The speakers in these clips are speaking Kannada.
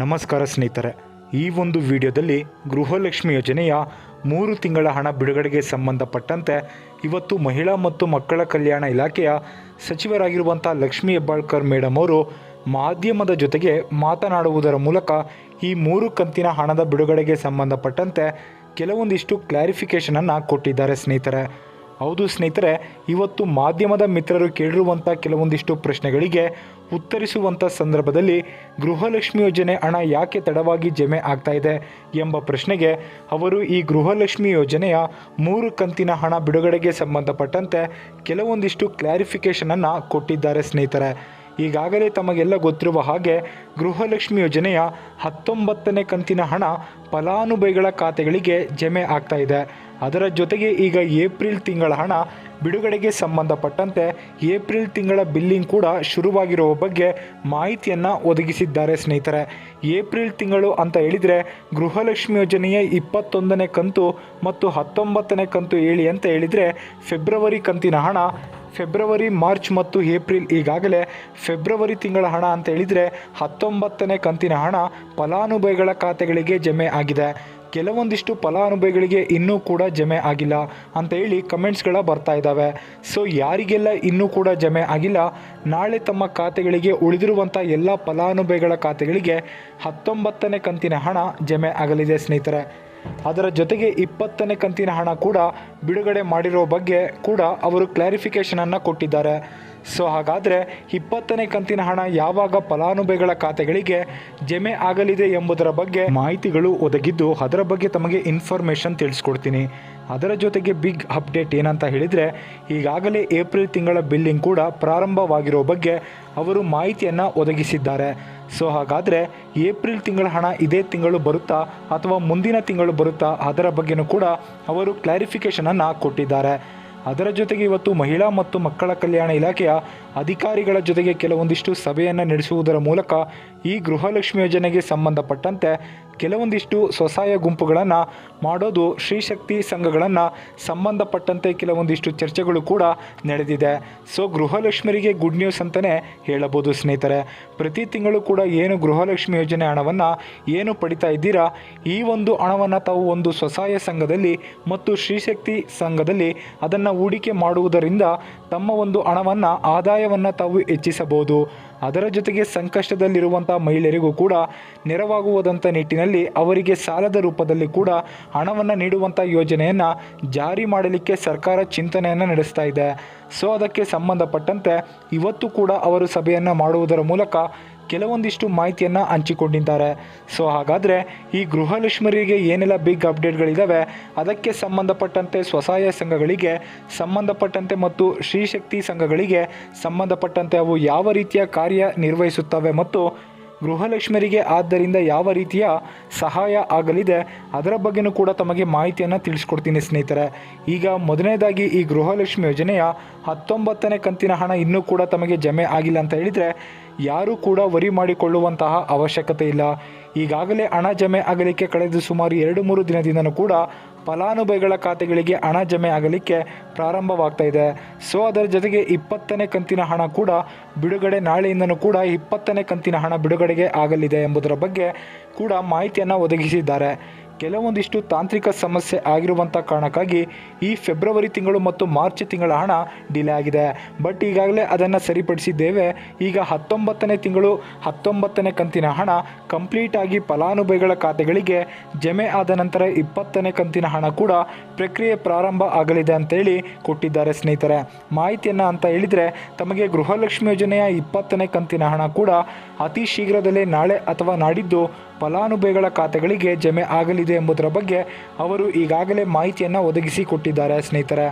ನಮಸ್ಕಾರ ಸ್ನೇಹಿತರೆ. ಈ ಒಂದು ವಿಡಿಯೋದಲ್ಲಿ ಗೃಹಲಕ್ಷ್ಮಿ ಯೋಜನೆಯ ಮೂರು ತಿಂಗಳ ಹಣ ಬಿಡುಗಡೆಗೆ ಸಂಬಂಧಪಟ್ಟಂತೆ ಇವತ್ತು ಮಹಿಳಾ ಮತ್ತು ಮಕ್ಕಳ ಕಲ್ಯಾಣ ಇಲಾಖೆಯ ಸಚಿವರಾಗಿರುವಂಥ ಲಕ್ಷ್ಮಿ ಹೆಬ್ಬಾಳ್ಕರ್ ಮೇಡಮ್ ಅವರು ಮಾಧ್ಯಮದ ಜೊತೆಗೆ ಮಾತನಾಡುವುದರ ಮೂಲಕ ಈ ಮೂರು ಕಂತಿನ ಹಣದ ಬಿಡುಗಡೆಗೆ ಸಂಬಂಧಪಟ್ಟಂತೆ ಕೆಲವೊಂದಿಷ್ಟು ಕ್ಲಾರಿಫಿಕೇಷನನ್ನು ಕೊಟ್ಟಿದ್ದಾರೆ ಸ್ನೇಹಿತರೆ. ಹೌದು ಸ್ನೇಹಿತರೆ, ಇವತ್ತು ಮಾಧ್ಯಮದ ಮಿತ್ರರು ಕೇಳಿರುವಂಥ ಕೆಲವೊಂದಿಷ್ಟು ಪ್ರಶ್ನೆಗಳಿಗೆ ಉತ್ತರಿಸುವಂಥ ಸಂದರ್ಭದಲ್ಲಿ ಗೃಹಲಕ್ಷ್ಮಿ ಯೋಜನೆ ಹಣ ಯಾಕೆ ತಡವಾಗಿ ಜಮೆ ಆಗ್ತಾ ಇದೆ ಎಂಬ ಪ್ರಶ್ನೆಗೆ ಅವರು ಈ ಗೃಹಲಕ್ಷ್ಮಿ ಯೋಜನೆಯ ಮೂರು ಕಂತಿನ ಹಣ ಬಿಡುಗಡೆಗೆ ಸಂಬಂಧಪಟ್ಟಂತೆ ಕೆಲವೊಂದಿಷ್ಟು ಕ್ಲಾರಿಫಿಕೇಷನನ್ನು ಕೊಟ್ಟಿದ್ದಾರೆ ಸ್ನೇಹಿತರೆ. ಈಗಾಗಲೇ ತಮಗೆಲ್ಲ ಗೊತ್ತಿರುವ ಹಾಗೆ ಗೃಹಲಕ್ಷ್ಮಿ ಯೋಜನೆಯ ಹತ್ತೊಂಬತ್ತನೇ ಕಂತಿನ ಹಣ ಫಲಾನುಭವಿಗಳ ಖಾತೆಗಳಿಗೆ ಜಮೆ ಆಗ್ತಾ ಇದೆ. ಅದರ ಜೊತೆಗೆ ಈಗ ಏಪ್ರಿಲ್ ತಿಂಗಳ ಹಣ ಬಿಡುಗಡೆಗೆ ಸಂಬಂಧಪಟ್ಟಂತೆ ಏಪ್ರಿಲ್ ತಿಂಗಳ ಬಿಲ್ಲಿಂಗ್ ಕೂಡ ಶುರುವಾಗಿರುವ ಬಗ್ಗೆ ಮಾಹಿತಿಯನ್ನು ಒದಗಿಸಿದ್ದಾರೆ ಸ್ನೇಹಿತರೆ. ಏಪ್ರಿಲ್ ತಿಂಗಳು ಅಂತ ಹೇಳಿದರೆ ಗೃಹಲಕ್ಷ್ಮಿ ಯೋಜನೆಯ ಇಪ್ಪತ್ತೊಂದನೇ ಕಂತು ಮತ್ತು ಹತ್ತೊಂಬತ್ತನೇ ಕಂತು ಹೇಳಿ ಅಂತ ಹೇಳಿದರೆ ಫೆಬ್ರವರಿ ಕಂತಿನ ಹಣ ಫೆಬ್ರವರಿ, ಮಾರ್ಚ್ ಮತ್ತು ಏಪ್ರಿಲ್ ಈಗಾಗಲೇ ಫೆಬ್ರವರಿ ತಿಂಗಳ ಹಣ ಅಂತ ಹೇಳಿದರೆ ಹತ್ತೊಂಬತ್ತನೇ ಕಂತಿನ ಹಣ ಫಲಾನುಭವಿಗಳ ಖಾತೆಗಳಿಗೆ ಜಮೆ ಆಗಿದೆ. ಕೆಲವೊಂದಿಷ್ಟು ಫಲಾನುಭವಿಗಳಿಗೆ ಇನ್ನೂ ಕೂಡ ಜಮೆ ಆಗಿಲ್ಲ ಅಂತ ಹೇಳಿ ಕಮೆಂಟ್ಸ್ಗಳ ಬರ್ತಾ ಇದ್ದಾವೆ ಸೊ ಯಾರಿಗೆಲ್ಲ ಇನ್ನೂ ಕೂಡ ಜಮೆ ಆಗಿಲ್ಲ, ನಾಳೆ ತಮ್ಮ ಖಾತೆಗಳಿಗೆ ಉಳಿದಿರುವಂಥ ಎಲ್ಲ ಫಲಾನುಭವಿಗಳ ಖಾತೆಗಳಿಗೆ ಹತ್ತೊಂಬತ್ತನೇ ಕಂತಿನ ಹಣ ಜಮೆ ಆಗಲಿದೆ ಸ್ನೇಹಿತರೆ. ಅದರ ಜೊತೆಗೆ ಇಪ್ಪತ್ತನೇ ಕಂತಿನ ಹಣ ಕೂಡ ಬಿಡುಗಡೆ ಮಾಡಿರೋ ಬಗ್ಗೆ ಕೂಡ ಅವರು ಕ್ಲಾರಿಫಿಕೇಷನನ್ನು ಕೊಟ್ಟಿದ್ದಾರೆ. ಸೊ ಹಾಗಾದರೆ ಇಪ್ಪತ್ತನೇ ಕಂತಿನ ಹಣ ಯಾವಾಗ ಫಲಾನುಭವಿಗಳ ಖಾತೆಗಳಿಗೆ ಜಮೆ ಆಗಲಿದೆ ಎಂಬುದರ ಬಗ್ಗೆ ಮಾಹಿತಿಗಳು ಒದಗಿದ್ದು ಅದರ ಬಗ್ಗೆ ತಮಗೆ ಇನ್ಫಾರ್ಮೇಷನ್ ತಿಳಿಸ್ಕೊಡ್ತೀನಿ. ಅದರ ಜೊತೆಗೆ ಬಿಗ್ ಅಪ್ಡೇಟ್ ಏನಂತ ಹೇಳಿದರೆ, ಈಗಾಗಲೇ ಏಪ್ರಿಲ್ ತಿಂಗಳ ಬಿಲ್ಲಿಂಗ್ ಕೂಡ ಪ್ರಾರಂಭವಾಗಿರೋ ಬಗ್ಗೆ ಅವರು ಮಾಹಿತಿಯನ್ನು ಒದಗಿಸಿದ್ದಾರೆ. ಸೊ, ಹಾಗಾದರೆ ಏಪ್ರಿಲ್ ತಿಂಗಳ ಹಣ ಇದೇ ತಿಂಗಳು ಬರುತ್ತಾ ಅಥವಾ ಮುಂದಿನ ತಿಂಗಳು ಬರುತ್ತಾ ಅದರ ಬಗ್ಗೆನೂ ಕೂಡ ಅವರು ಕ್ಲಾರಿಫಿಕೇಷನನ್ನು ಕೊಟ್ಟಿದ್ದಾರೆ. ಅದರ ಜೊತೆಗೆ ಇವತ್ತು ಮಹಿಳಾ ಮತ್ತು ಮಕ್ಕಳ ಕಲ್ಯಾಣ ಇಲಾಖೆಯ ಅಧಿಕಾರಿಗಳ ಜೊತೆಗೆ ಕೆಲವೊಂದಿಷ್ಟು ಸಭೆಯನ್ನು ನಡೆಸುವುದರ ಮೂಲಕ ಈ ಗೃಹಲಕ್ಷ್ಮಿ ಯೋಜನೆಗೆ ಸಂಬಂಧಪಟ್ಟಂತೆ ಕೆಲವೊಂದಿಷ್ಟು ಸ್ವಸಹಾಯ ಗುಂಪುಗಳನ್ನು ಮಾಡೋದು ಶ್ರೀಶಕ್ತಿ ಸಂಘಗಳನ್ನು ಸಂಬಂಧಪಟ್ಟಂತೆ ಕೆಲವೊಂದಿಷ್ಟು ಚರ್ಚೆಗಳು ಕೂಡ ನಡೆದಿದೆ. ಸೊ ಗೃಹಲಕ್ಷ್ಮಿಯರಿಗೆ ಗುಡ್ ನ್ಯೂಸ್ ಅಂತಲೇ ಹೇಳಬಹುದು ಸ್ನೇಹಿತರೆ. ಪ್ರತಿ ತಿಂಗಳು ಕೂಡ ಏನು ಗೃಹಲಕ್ಷ್ಮಿ ಯೋಜನೆ ಹಣವನ್ನು ಏನು ಪಡಿತಾ ಇದ್ದೀರಾ, ಈ ಒಂದು ಹಣವನ್ನು ತಾವು ಒಂದು ಸ್ವಸಹಾಯ ಸಂಘದಲ್ಲಿ ಮತ್ತು ಶ್ರೀಶಕ್ತಿ ಸಂಘದಲ್ಲಿ ಅದನ್ನು ಹೂಡಿಕೆ ಮಾಡುವುದರಿಂದ ತಮ್ಮ ಒಂದು ಹಣವನ್ನು ಆದಾಯವನ್ನು ತಾವು ಹೆಚ್ಚಿಸಬಹುದು. ಅದರ ಜೊತೆಗೆ ಸಂಕಷ್ಟದಲ್ಲಿರುವಂಥ ಮಹಿಳೆಯರಿಗೂ ಕೂಡ ನೆರವಾಗುವುದಂಥ ನಿಟ್ಟಿನಲ್ಲಿ ಅವರಿಗೆ ಸಾಲದ ರೂಪದಲ್ಲಿ ಕೂಡ ಹಣವನ್ನು ನೀಡುವಂಥ ಯೋಜನೆಯನ್ನು ಜಾರಿ ಮಾಡಲಿಕ್ಕೆ ಸರ್ಕಾರ ಚಿಂತನೆಯನ್ನು ನಡೆಸ್ತಾ ಇದೆ. ಸೊ ಅದಕ್ಕೆ ಸಂಬಂಧಪಟ್ಟಂತೆ ಇವತ್ತು ಕೂಡ ಅವರು ಸಭೆಯನ್ನು ಮಾಡುವುದರ ಮೂಲಕ ಕೆಲವೊಂದಿಷ್ಟು ಮಾಹಿತಿಯನ್ನು ಹಂಚಿಕೊಂಡಿದ್ದಾರೆ. ಸೊ ಹಾಗಾದರೆ ಈ ಗೃಹಲಕ್ಷ್ಮರಿಗೆ ಏನೆಲ್ಲ ಬಿಗ್ ಅಪ್ಡೇಟ್ಗಳಿದ್ದಾವೆ ಅದಕ್ಕೆ ಸಂಬಂಧಪಟ್ಟಂತೆ ಸ್ವಸಹಾಯ ಸಂಘಗಳಿಗೆ ಸಂಬಂಧಪಟ್ಟಂತೆ ಮತ್ತು ಶ್ರೀಶಕ್ತಿ ಸಂಘಗಳಿಗೆ ಸಂಬಂಧಪಟ್ಟಂತೆ ಅವು ಯಾವ ರೀತಿಯ ಕಾರ್ಯ ನಿರ್ವಹಿಸುತ್ತವೆ ಮತ್ತು ಗೃಹಲಕ್ಷ್ಮರಿಗೆ ಆದ್ದರಿಂದ ಯಾವ ರೀತಿಯ ಸಹಾಯ ಆಗಲಿದೆ, ಅದರ ಬಗ್ಗೆನೂ ಕೂಡ ತಮಗೆ ಮಾಹಿತಿಯನ್ನು ತಿಳಿಸ್ಕೊಡ್ತೀನಿ ಸ್ನೇಹಿತರೆ. ಈಗ ಮೊದಲನೇದಾಗಿ ಈ ಗೃಹಲಕ್ಷ್ಮಿ ಯೋಜನೆಯ ಹತ್ತೊಂಬತ್ತನೇ ಕಂತಿನ ಹಣ ಇನ್ನೂ ಕೂಡ ತಮಗೆ ಜಮೆ ಆಗಿಲ್ಲ ಅಂತ ಹೇಳಿದರೆ ಯಾರೂ ಕೂಡ ವರಿ ಮಾಡಿಕೊಳ್ಳುವಂತಹ ಅವಶ್ಯಕತೆ ಇಲ್ಲ. ಈಗಾಗಲೇ ಹಣ ಜಮೆ ಆಗಲಿಕ್ಕೆ ಕಳೆದ ಸುಮಾರು ಎರಡು ಮೂರು ದಿನದಿಂದಲೂ ಕೂಡ ಫಲಾನುಭವಿಗಳ ಖಾತೆಗಳಿಗೆ ಹಣ ಜಮೆ ಆಗಲಿಕ್ಕೆ ಪ್ರಾರಂಭವಾಗ್ತಾ ಇದೆ. ಸೊ, ಅದರ ಜೊತೆಗೆ ಇಪ್ಪತ್ತನೇ ಕಂತಿನ ಹಣ ಕೂಡ ಬಿಡುಗಡೆ ನಾಳೆಯಿಂದನೂ ಕೂಡ ಇಪ್ಪತ್ತನೇ ಕಂತಿನ ಹಣ ಬಿಡುಗಡೆಗೆ ಆಗಲಿದೆ ಎಂಬುದರ ಬಗ್ಗೆ ಕೂಡ ಮಾಹಿತಿಯನ್ನು ಒದಗಿಸಿದ್ದಾರೆ. ಕೆಲವೊಂದಿಷ್ಟು ತಾಂತ್ರಿಕ ಸಮಸ್ಯೆ ಆಗಿರುವಂಥ ಕಾರಣಕ್ಕಾಗಿ ಈ ಫೆಬ್ರವರಿ ತಿಂಗಳು ಮತ್ತು ಮಾರ್ಚ್ ತಿಂಗಳ ಹಣ ಡಿಲೇ ಆಗಿದೆ. ಬಟ್ ಈಗಾಗಲೇ ಅದನ್ನು ಸರಿಪಡಿಸಿದ್ದೇವೆ. ಈಗ ಹತ್ತೊಂಬತ್ತನೇ ತಿಂಗಳು ಹತ್ತೊಂಬತ್ತನೇ ಕಂತಿನ ಹಣ ಕಂಪ್ಲೀಟ್ ಆಗಿ ಫಲಾನುಭವಿಗಳ ಖಾತೆಗಳಿಗೆ ಜಮೆ ಆದ ನಂತರ ಇಪ್ಪತ್ತನೇ ಕಂತಿನ ಹಣ ಕೂಡ ಪ್ರಕ್ರಿಯೆ ಪ್ರಾರಂಭ ಆಗಲಿದೆ ಅಂತೇಳಿ ಕೊಟ್ಟಿದ್ದಾರೆ ಸ್ನೇಹಿತರೆ. ಮಾಹಿತಿಯನ್ನು ಅಂತ ಹೇಳಿದರೆ ತಮಗೆ ಗೃಹಲಕ್ಷ್ಮಿ ಯೋಜನೆಯ ಇಪ್ಪತ್ತನೇ ಕಂತಿನ ಹಣ ಕೂಡ ಅತಿ ಶೀಘ್ರದಲ್ಲೇ ನಾಳೆ ಅಥವಾ ನಾಡಿದ್ದು ಫಲಾನುಭವಿಗಳ ಖಾತೆಗಳಿಗೆ ಜಮೆ ಆಗಲಿದೆ ಎಂಬುದರ ಬಗ್ಗೆ ಅವರು ಈಗಾಗಲೇ ಮಾಹಿತಿಯನ್ನು ಒದಗಿಸಿ ಕೊಟ್ಟಿದ್ದಾರೆ ಸ್ನೇಹಿತರೆ.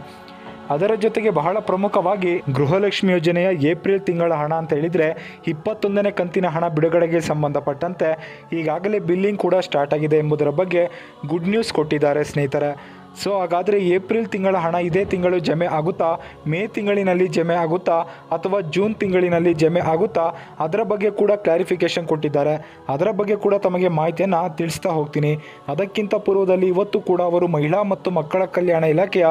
ಅದರ ಜೊತೆಗೆ ಬಹಳ ಪ್ರಮುಖವಾಗಿ ಗೃಹಲಕ್ಷ್ಮಿ ಯೋಜನೆಯ ಏಪ್ರಿಲ್ ತಿಂಗಳ ಹಣ ಅಂತ ಹೇಳಿದರೆ ಇಪ್ಪತ್ತೊಂದನೇ ಕಂತಿನ ಹಣ ಬಿಡುಗಡೆಗೆ ಸಂಬಂಧಪಟ್ಟಂತೆ ಈಗಾಗಲೇ ಬಿಲ್ಲಿಂಗ್ ಕೂಡ ಸ್ಟಾರ್ಟ್ ಆಗಿದೆ ಎಂಬುದರ ಬಗ್ಗೆ ಗುಡ್ ನ್ಯೂಸ್ ಕೊಟ್ಟಿದ್ದಾರೆ, ಸ್ನೇಹಿತರೆ. ಸೊ ಹಾಗಾದರೆ ಏಪ್ರಿಲ್ ತಿಂಗಳ ಹಣ ಇದೇ ತಿಂಗಳು ಜಮೆ ಆಗುತ್ತಾ? ಮೇ ತಿಂಗಳಿನಲ್ಲಿ ಜಮೆ ಆಗುತ್ತಾ? ಅಥವಾ ಜೂನ್ ತಿಂಗಳಿನಲ್ಲಿ ಜಮೆ ಆಗುತ್ತಾ? ಅದರ ಬಗ್ಗೆ ಕೂಡ ಕ್ಲಾರಿಫಿಕೇಷನ್ ಕೊಟ್ಟಿದ್ದಾರೆ. ಅದರ ಬಗ್ಗೆ ಕೂಡ ತಮಗೆ ಮಾಹಿತಿಯನ್ನು ತಿಳಿಸ್ತಾ ಹೋಗ್ತೀನಿ. ಅದಕ್ಕಿಂತ ಪೂರ್ವದಲ್ಲಿ ಇವತ್ತು ಕೂಡ ಅವರು ಮಹಿಳಾ ಮತ್ತು ಮಕ್ಕಳ ಕಲ್ಯಾಣ ಇಲಾಖೆಯ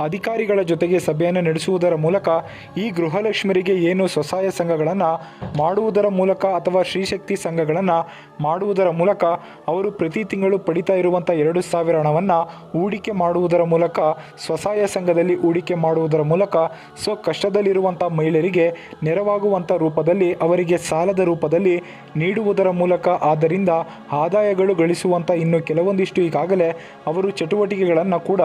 ಅಧಿಕಾರಿಗಳ ಜೊತೆಗೆ ಸಭೆಯನ್ನು ನಡೆಸುವುದರ ಮೂಲಕ ಈ ಗೃಹಲಕ್ಷ್ಮರಿಗೆ ಏನು ಸ್ವಸಹಾಯ ಸಂಘಗಳನ್ನು ಮಾಡುವುದರ ಮೂಲಕ ಅಥವಾ ಶ್ರೀಶಕ್ತಿ ಸಂಘಗಳನ್ನು ಮಾಡುವುದರ ಮೂಲಕ ಅವರು ಪ್ರತಿ ತಿಂಗಳು ಪಡಿತಾ ಇರುವಂಥ ಎರಡು ಸಾವಿರ ಹಣವನ್ನು ಹೂಡಿಕೆ ಮಾಡುವುದರ ಮೂಲಕ, ಸ್ವಸಹಾಯ ಸಂಘದಲ್ಲಿ ಹೂಡಿಕೆ ಮಾಡುವುದರ ಮೂಲಕ ಸೊ ಕಷ್ಟದಲ್ಲಿರುವಂಥ ಮಹಿಳೆಯರಿಗೆ ನೆರವಾಗುವಂಥ ರೂಪದಲ್ಲಿ ಅವರಿಗೆ ಸಾಲದ ರೂಪದಲ್ಲಿ ನೀಡುವುದರ ಮೂಲಕ ಆದ್ದರಿಂದ ಆದಾಯಗಳು ಗಳಿಸುವಂಥ ಇನ್ನು ಕೆಲವೊಂದಿಷ್ಟು ಈಗಾಗಲೇ ಅವರು ಚಟುವಟಿಕೆಗಳನ್ನು ಕೂಡ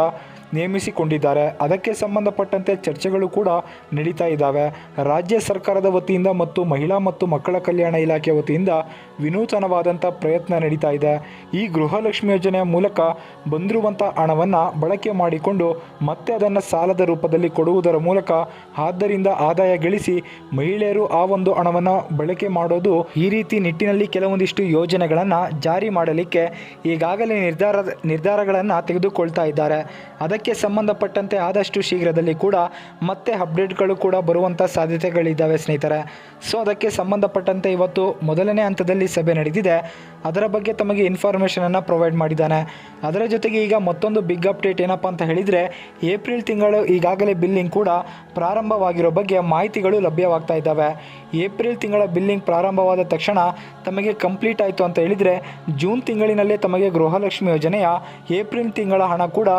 ನೇಮಿಸಿಕೊಂಡಿದ್ದಾರೆ. ಅದಕ್ಕೆ ಸಂಬಂಧಪಟ್ಟಂತೆ ಚರ್ಚೆಗಳು ಕೂಡ ನಡೀತಾ ಇದ್ದಾವೆ. ರಾಜ್ಯ ಸರ್ಕಾರದ ವತಿಯಿಂದ ಮತ್ತು ಮಹಿಳಾ ಮತ್ತು ಮಕ್ಕಳ ಕಲ್ಯಾಣ ಇಲಾಖೆ ವತಿಯಿಂದ ವಿನೂತನವಾದಂಥ ಪ್ರಯತ್ನ ನಡೀತಾ ಇದೆ. ಈ ಗೃಹಲಕ್ಷ್ಮಿ ಯೋಜನೆಯ ಮೂಲಕ ಬಂದಿರುವಂಥ ಹಣವನ್ನು ಬಳಕೆ ಮಾಡಿಕೊಂಡು ಮತ್ತೆ ಅದನ್ನು ಸಾಲದ ರೂಪದಲ್ಲಿ ಕೊಡುವುದರ ಮೂಲಕ ಆದ್ದರಿಂದ ಆದಾಯ ಗಳಿಸಿ ಮಹಿಳೆಯರು ಆ ಒಂದು ಹಣವನ್ನು ಬಳಕೆ ಮಾಡೋದು ಈ ರೀತಿ ನಿಟ್ಟಿನಲ್ಲಿ ಕೆಲವೊಂದಿಷ್ಟು ಯೋಜನೆಗಳನ್ನು ಜಾರಿ ಮಾಡಲಿಕ್ಕೆ ಈಗಾಗಲೇ ನಿರ್ಧಾರ, ನಿರ್ಧಾರಗಳನ್ನು ತೆಗೆದುಕೊಳ್ತಾ ಇದ್ದಾರೆ. ಅದಕ್ಕೆ ಸಂಬಂಧಪಟ್ಟಂತೆ ಆದಷ್ಟು ಶೀಘ್ರದಲ್ಲಿ ಕೂಡ ಮತ್ತೆ ಅಪ್ಡೇಟ್ಗಳು ಕೂಡ ಬರುವಂಥ ಸಾಧ್ಯತೆಗಳಿದ್ದಾವೆ ಸ್ನೇಹಿತರೆ. ಸೊ ಅದಕ್ಕೆ ಸಂಬಂಧಪಟ್ಟಂತೆ ಇವತ್ತು ಮೊದಲನೇ ಹಂತದಲ್ಲಿ ಸಭೆ ನಡೆದಿದೆ. ಅದರ ಬಗ್ಗೆ ತಮಗೆ ಇನ್ಫಾರ್ಮೇಷನನ್ನು ಪ್ರೊವೈಡ್ ಮಾಡಿದ್ದಾನೆ. ಅದರ ಜೊತೆಗೆ ಈಗ ಮತ್ತೊಂದು ಬಿಗ್ ಅಪ್ಡೇಟ್ ಏನಪ್ಪ ಅಂತ ಹೇಳಿದರೆ, ಏಪ್ರಿಲ್ ತಿಂಗಳು ಈಗಾಗಲೇ ಬಿಲ್ಲಿಂಗ್ ಕೂಡ ಪ್ರಾರಂಭವಾಗಿರೋ ಬಗ್ಗೆ ಮಾಹಿತಿಗಳು ಲಭ್ಯವಾಗ್ತಾ ಇದ್ದಾವೆ. ಏಪ್ರಿಲ್ ತಿಂಗಳ ಬಿಲ್ಲಿಂಗ್ ಪ್ರಾರಂಭವಾದ ತಕ್ಷಣ ತಮಗೆ ಕಂಪ್ಲೀಟ್ ಆಯಿತು ಅಂತ ಹೇಳಿದರೆ, ಜೂನ್ ತಿಂಗಳಿನಲ್ಲೇ ತಮಗೆ ಗೃಹಲಕ್ಷ್ಮಿ ಯೋಜನೆಯ ಏಪ್ರಿಲ್ ತಿಂಗಳ ಹಣ ಕೂಡ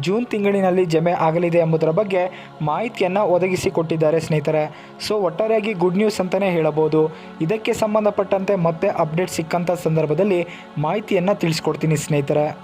ಜೂನ್ ತಿಂಗಳಿನಲ್ಲಿ ಜಮೆ ಆಗಲಿದೆ ಎಂಬುದರ ಬಗ್ಗೆ ಮಾಹಿತಿಯನ್ನು ಒದಗಿಸಿಕೊಟ್ಟಿದ್ದಾರೆ ಸ್ನೇಹಿತರೆ. ಸೊ, ಒಟ್ಟಾರೆಯಾಗಿ ಗುಡ್ ನ್ಯೂಸ್ ಅಂತಲೇ ಹೇಳಬಹುದು. ಇದಕ್ಕೆ ಸಂಬಂಧಪಟ್ಟಂತೆ ಮತ್ತೆ ಅಪ್ಡೇಟ್ ಸಿಕ್ಕಂಥ ಸಂದರ್ಭದಲ್ಲಿ ಮಾಹಿತಿಯನ್ನು ತಿಳಿಸ್ಕೊಡ್ತೀನಿ ಸ್ನೇಹಿತರೆ.